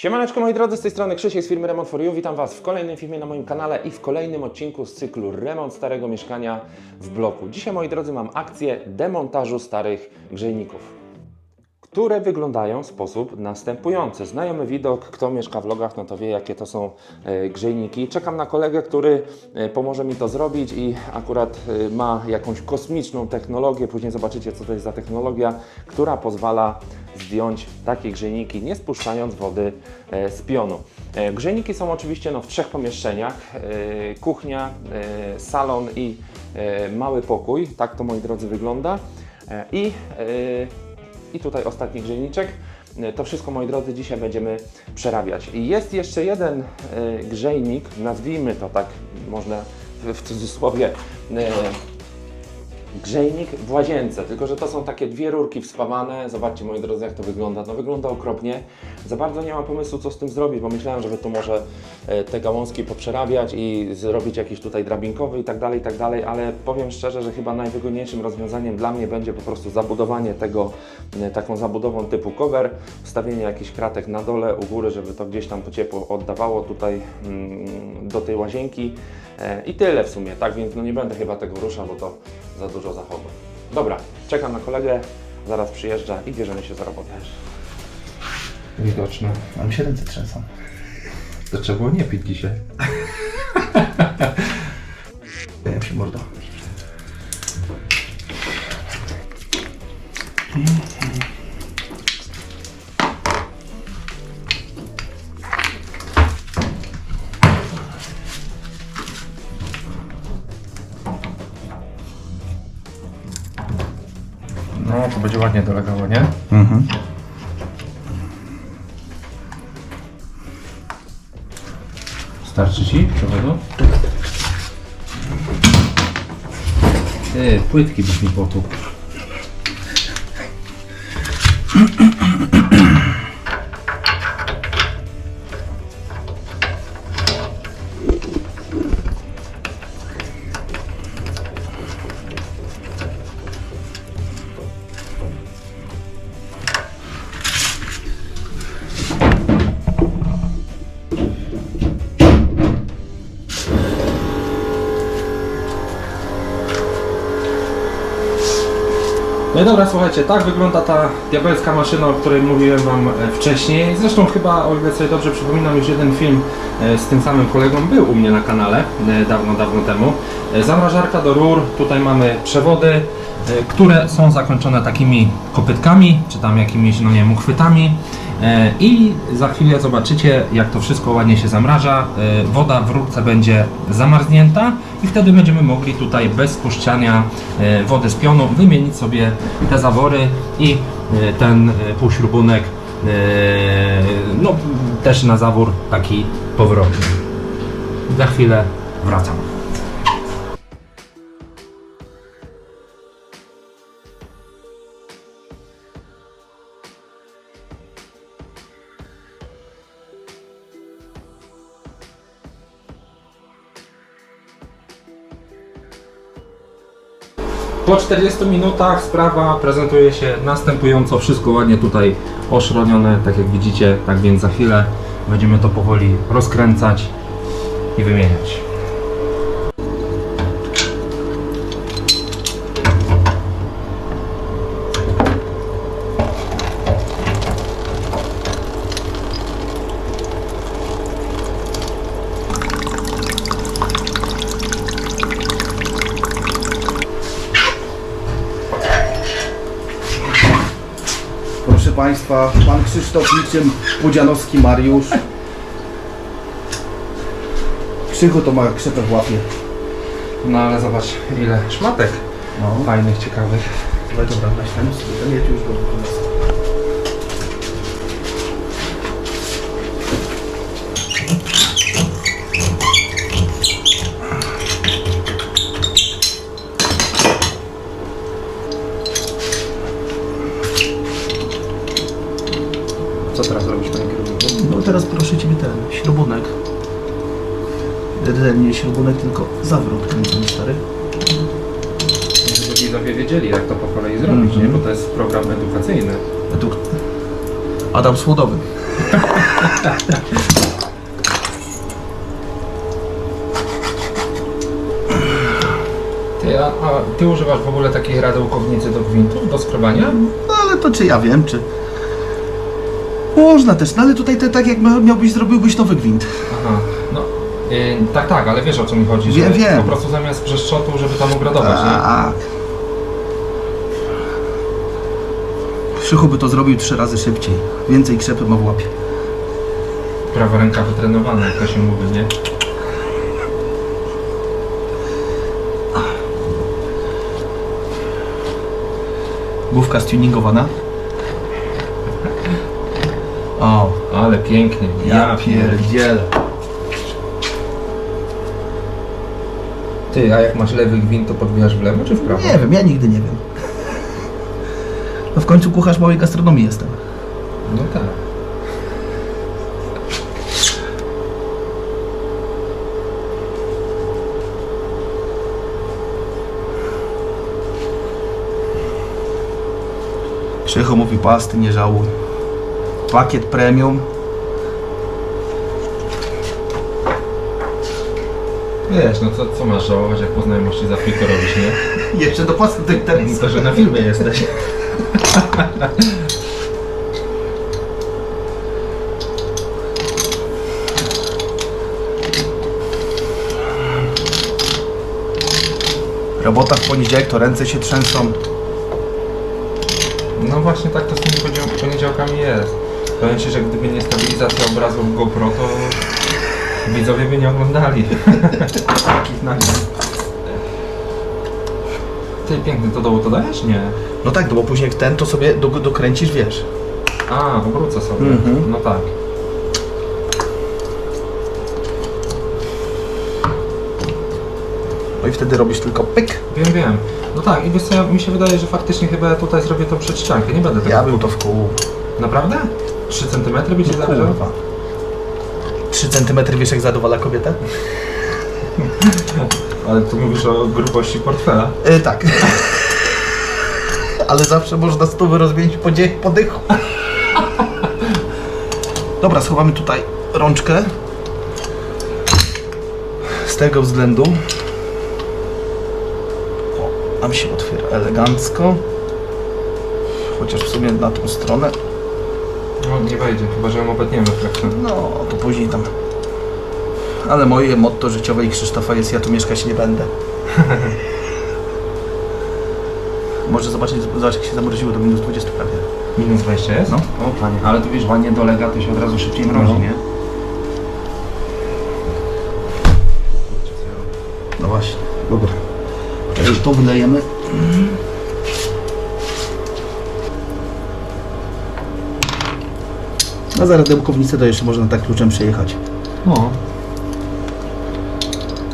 Siemaneczko moi drodzy, z tej strony Krzysiek z firmy Remont for You. Witam Was w kolejnym filmie na moim kanale i w kolejnym odcinku z cyklu Remont starego mieszkania w bloku. Dzisiaj moi drodzy mam akcję demontażu starych grzejników które wyglądają w sposób następujący. Znajomy widok, kto mieszka w logach, no to wie, jakie to są e, grzejniki. Czekam na kolegę, który e, pomoże mi to zrobić i akurat e, ma jakąś kosmiczną technologię. Później zobaczycie, co to jest za technologia, która pozwala zdjąć takie grzejniki, nie spuszczając wody e, z pionu. E, Grzejniki są oczywiście no, w trzech pomieszczeniach. E, Kuchnia, salon i mały pokój. Tak to, moi drodzy, wygląda. I i tutaj ostatni grzejniczek. To wszystko, moi drodzy, dzisiaj będziemy przerabiać. I jest jeszcze jeden grzejnik, nazwijmy to tak, można w, cudzysłowie, grzejnik w łazience, tylko że to są takie dwie rurki wspamane. Zobaczcie, moi drodzy, jak to wygląda. No wygląda okropnie. Za bardzo nie mam pomysłu, co z tym zrobić, bo myślałem, żeby tu może e, te gałązki poprzerabiać i zrobić jakiś tutaj drabinkowy i tak dalej, i tak dalej, ale powiem szczerze, że chyba najwygodniejszym rozwiązaniem dla mnie będzie po prostu zabudowanie tego e, taką zabudową typu cover, wstawienie jakichś kratek na dole, u góry, żeby to gdzieś tam to ciepło oddawało tutaj mm, do tej łazienki i tyle w sumie, tak więc no nie będę chyba tego ruszał, bo to za dużo zachodu. Dobra, czekam na kolegę, zaraz przyjeżdża i bierzemy się za robotę. Widoczne. A mi się ręce trzęsą. To trzeba było nie pić dzisiaj. Daję się mordo. No, to będzie ładnie dolegało, nie? Mhm. Starczy Ci przewodu? Ty, płytki byś mi potłukł. Dobra, słuchajcie, tak wygląda ta diabelska maszyna, o której mówiłem Wam e, wcześniej. Zresztą chyba, o ile sobie dobrze przypominam, już jeden film e, z tym samym kolegą był u mnie na kanale e, dawno, dawno temu. Zamrażarka do rur, tutaj mamy przewody, które są zakończone takimi kopytkami, czy tam jakimiś, no nie wiem, uchwytami. I za chwilę zobaczycie, jak to wszystko ładnie się zamraża. Woda w rurce będzie zamarznięta i wtedy będziemy mogli tutaj bez spuszczania e, wody z pionu wymienić sobie te zawory i e, ten e, półśrubunek no, też na zawór taki powrotny. Za chwilę wracam. Po 40 minutach sprawa prezentuje się następująco, wszystko ładnie tutaj oszronione, tak jak widzicie, tak więc za chwilę będziemy to powoli rozkręcać i wymieniać. Państwa, Pan Krzysztof niczym Pudzianowski Mariusz. Krzychu to ma krzepę w łapie. No ale zobacz ile szmatek No. fajnych, ciekawych. Dobra, dobra, weź ten, ten już go nie śrubunek, tylko zawrót, ten ten stary. Żeby widzowie wiedzieli, jak to po kolei zrobić, Mhm. nie? Bo to jest program edukacyjny. Eduk... Adam Słodowy. Ty, a, a ty używasz w ogóle takiej radełkownicy do gwintów, do skrobania? No ale to czy ja wiem, czy... Można też, no ale tutaj to tak jak miałbyś, zrobiłbyś nowy gwint. Aha, y, tak, tak, ale wiesz o co mi chodzi, Wiem, że wiem. po prostu zamiast brzeszczotu, żeby tam ogradować, nie? Tak. Krzychu by to zrobił trzy razy szybciej. Więcej krzepy ma w łapie. Prawa ręka wytrenowana, jak to się mówi, nie? Główka stuningowana. O, Ale pięknie, ja pierdzielę. Ty, a jak masz lewy gwint, to podbijasz w lewo czy w prawo? Nie wiem, ja nigdy nie wiem. No w końcu kucharz małej gastronomii jestem. No tak. Krzychu mówi pasty, nie żałuj. Pakiet premium. Wiesz, no co, co masz żałować, jak po znajomości za friko robisz, nie? Jeszcze do pasty do interesu. To, że na filmie jesteś. Robota w poniedziałek to ręce się trzęsą. No właśnie tak to z tymi poniedział- poniedziałkami jest. Powiem Ci, że gdyby nie stabilizacja obrazu w GoPro, to widzowie by nie oglądali takich nagrań. Ty piękny to dołu to dajesz? Nie. No tak, no bo później ten to sobie do, dokręcisz, wiesz. A, obrócę sobie. Mhm. No tak. No i wtedy robisz tylko pyk. Wiem, wiem. No tak, i wiesz co, ja- mi się wydaje, że faktycznie chyba ja tutaj zrobię tą przedściankę. Nie będę tego... Ja bym to w kół. Naprawdę? 3 cm by Ci zależało? Kurwa. 3 cm wiesz jak zadowala kobietę? Ale tu mówisz o grubości portfela. E, tak. Ale zawsze można stówy rozmienić po, dzie- po dychu. Dobra, schowamy tutaj rączkę. Z tego względu. O, nam się otwiera elegancko. Chociaż w sumie na tą stronę. No nie wejdzie, chyba że ją obetniemy w trakcie. No, to później tam. Ale moje motto życiowe i Krzysztofa jest ja tu mieszkać nie będę. Może zobaczyć, zobacz jak się zamroziło do minus 20 prawie. Minus 20 jest? No. O panie, ale tu wiesz, ładnie dolega, to się od razu szybciej mrozi, No. nie? No właśnie. Dobra. Teraz to wylejemy. A zaraz dełkownicę to jeszcze można tak kluczem przejechać. No.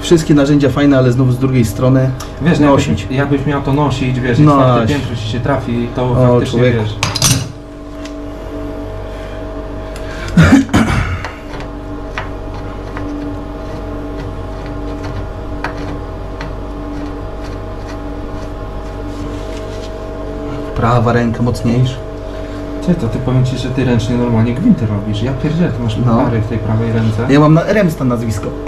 Wszystkie narzędzia fajne, ale znowu z drugiej strony Wiesz, no nosić. jakbyś, jakbyś miał to nosić, wiesz, No właśnie. piętro ci się trafi, to O, faktycznie człowieku. wiesz. prawa ręka mocniejsza. Ty, to ty powiem ci, że ty ręcznie normalnie gwinty robisz. Ja pierdzielę, ty masz No. pary w tej prawej ręce. Ja mam na Remsta nazwisko.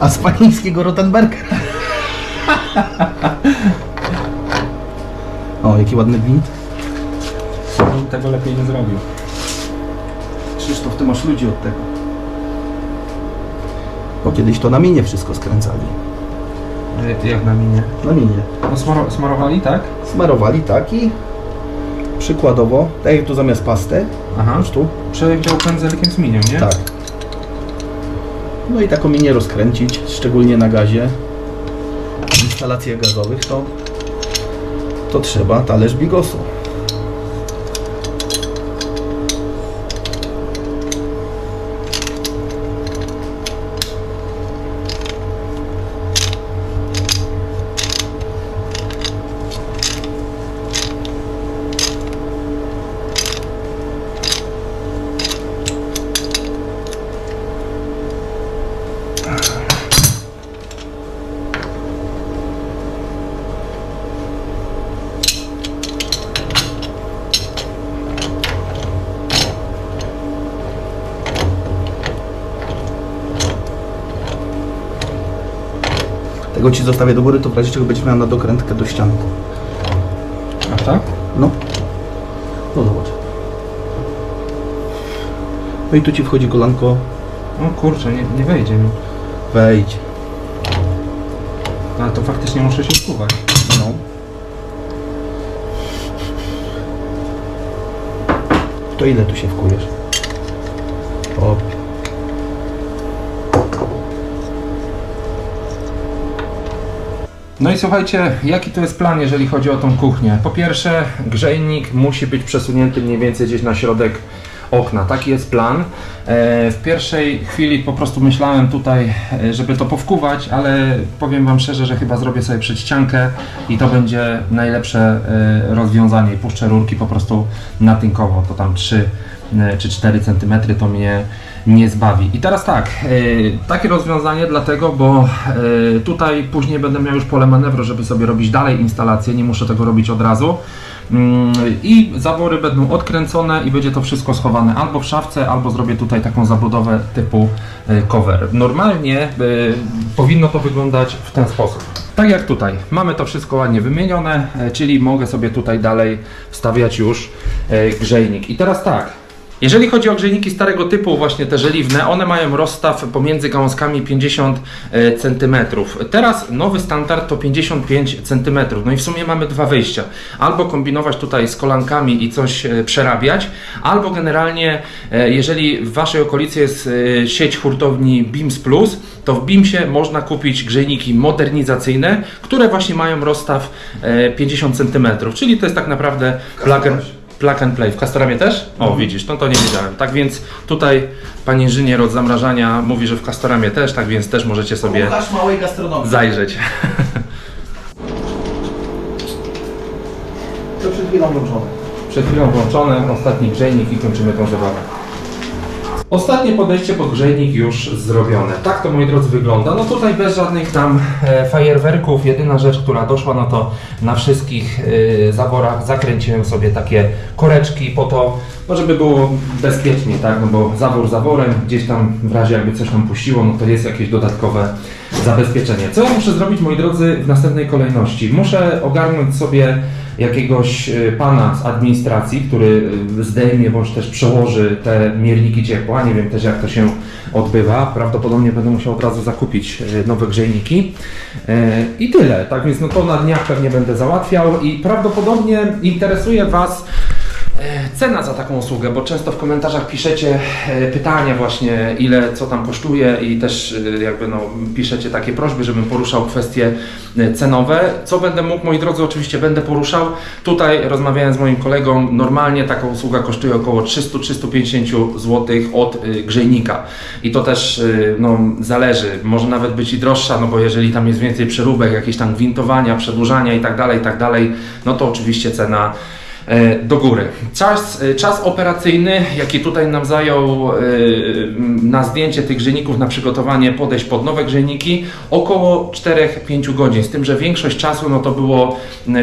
A z panieńskiego Rotenberga. O, jaki ładny gwint. Tego lepiej nie zrobił. Krzysztof, ty masz ludzi od tego. Bo kiedyś to na minie wszystko skręcali. Y, Jak na minie. Na minie. No smaro, smarowali, tak? Smarowali tak i przykładowo, tak jak tu zamiast pasty, Aha. masz tu, Przewidział pędzelkiem z minią, nie? tak. No i taką minię rozkręcić, szczególnie na gazie. W instalacjach gazowych to, to trzeba talerz bigosu. Go Ci zostawię do góry, to w razie czego będziesz miał na dokrętkę do ściany. A tak? No. No zobacz. No i tu Ci wchodzi kolanko, O kurczę, nie, nie wejdzie mi. wejdź. Ale to faktycznie muszę się skuwać. No. To ile tu się wkujesz? O, No i słuchajcie, jaki to jest plan, jeżeli chodzi o tą kuchnię? Po pierwsze, grzejnik musi być przesunięty mniej więcej gdzieś na środek okna. Taki jest plan. E, W pierwszej chwili po prostu myślałem tutaj, e, żeby to powkuwać, ale powiem Wam szczerze, że chyba zrobię sobie przedściankę i to będzie najlepsze e, rozwiązanie. Puszczę rurki po prostu natynkowo, to tam 3 e, czy 4 cm to mnie nie zbawi. I teraz tak, e, takie rozwiązanie dlatego, bo e, tutaj później będę miał już pole manewru, żeby sobie robić dalej instalację, nie muszę tego robić od razu. Mm, I zawory będą odkręcone i będzie to wszystko schowane albo w szafce, albo zrobię tutaj taką zabudowę typu e, cover. Normalnie powinno to wyglądać w ten sposób. Tak jak tutaj, mamy to wszystko ładnie wymienione, czyli mogę sobie tutaj dalej wstawiać już grzejnik. I teraz tak, jeżeli chodzi o grzejniki starego typu, właśnie te żeliwne, one mają rozstaw pomiędzy gałązkami 50 cm. Teraz nowy standard to 55 cm. No i w sumie mamy dwa wyjścia. Albo kombinować tutaj z kolankami i coś e, przerabiać, albo generalnie, e, jeżeli w Waszej okolicy jest e, sieć hurtowni BIMS Plus, to w BIMSie można kupić grzejniki modernizacyjne, które właśnie mają rozstaw e, 50 cm. Czyli to jest tak naprawdę plug plug and play. W Castoramie też? O, widzisz, no to nie wiedziałem. Tak więc tutaj pan inżynier od zamrażania mówi, że w Castoramie też, tak więc też możecie sobie Łukasz małej gastronomii. zajrzeć. To przed chwilą włączone. Przed chwilą włączone, ostatni grzejnik i kończymy tą zabawę. Ostatnie podejście pod grzejnik już zrobione. Tak to moi drodzy wygląda. No tutaj bez żadnych tam e, fajerwerków. Jedyna rzecz, która doszła, no to na wszystkich e, zaworach zakręciłem sobie takie koreczki po to, no żeby było bezpiecznie, tak? No bo zawór zaworem, gdzieś tam w razie jakby coś tam puściło, no to jest jakieś dodatkowe zabezpieczenie. Co ja muszę zrobić, moi drodzy, w następnej kolejności? Muszę ogarnąć sobie jakiegoś e, pana z administracji, który e, zdejmie bądź też przełoży te mierniki ciepła. Nie wiem też jak to się odbywa. Prawdopodobnie będę musiał od razu zakupić e, nowe grzejniki. I tyle. Tak więc no to na dniach pewnie będę załatwiał i prawdopodobnie interesuje Was Cena za taką usługę, bo często w komentarzach piszecie e, pytania właśnie, ile co tam kosztuje i też e, jakby no, piszecie takie prośby, żebym poruszał kwestie e, cenowe. Co będę mógł, moi drodzy, oczywiście będę poruszał. Tutaj rozmawiałem z moim kolegą, normalnie taka usługa kosztuje około 300-350 zł od grzejnika. I to też no, zależy, może nawet być i droższa, no bo jeżeli tam jest więcej przeróbek, jakieś tam gwintowania, przedłużania i tak dalej, tak no to oczywiście cena do góry. Czas, e, czas operacyjny, jaki tutaj nam zajął e, na zdjęcie tych grzejników, na przygotowanie podejść pod nowe grzejniki, około 4-5 godzin. Z tym, że większość czasu no to było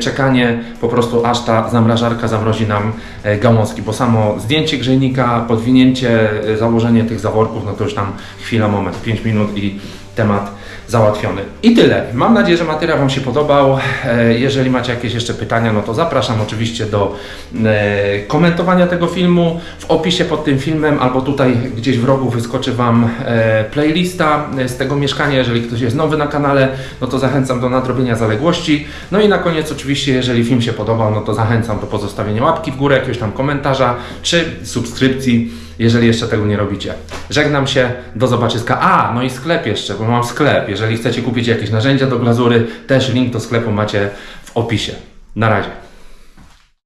czekanie po prostu aż ta zamrażarka zamrozi nam e, gałązki, bo samo zdjęcie grzejnika, podwinięcie, e, założenie tych zaworków, no to już tam chwila, moment, 5 minut i temat załatwiony. I tyle. Mam nadzieję, że materiał Wam się podobał. E, Jeżeli macie jakieś jeszcze pytania, no to zapraszam oczywiście do e, komentowania tego filmu. W opisie pod tym filmem albo tutaj gdzieś w rogu wyskoczy Wam e, playlista z tego mieszkania. Jeżeli ktoś jest nowy na kanale, no to zachęcam do nadrobienia zaległości. No i na koniec oczywiście, jeżeli film się podobał, no to zachęcam do pozostawienia łapki w górę, jakiegoś tam komentarza czy subskrypcji jeżeli jeszcze tego nie robicie. Żegnam się, do zobaczyska. A, no i sklep jeszcze, bo mam sklep. Jeżeli chcecie kupić jakieś narzędzia do glazury, też link do sklepu macie w opisie. Na razie.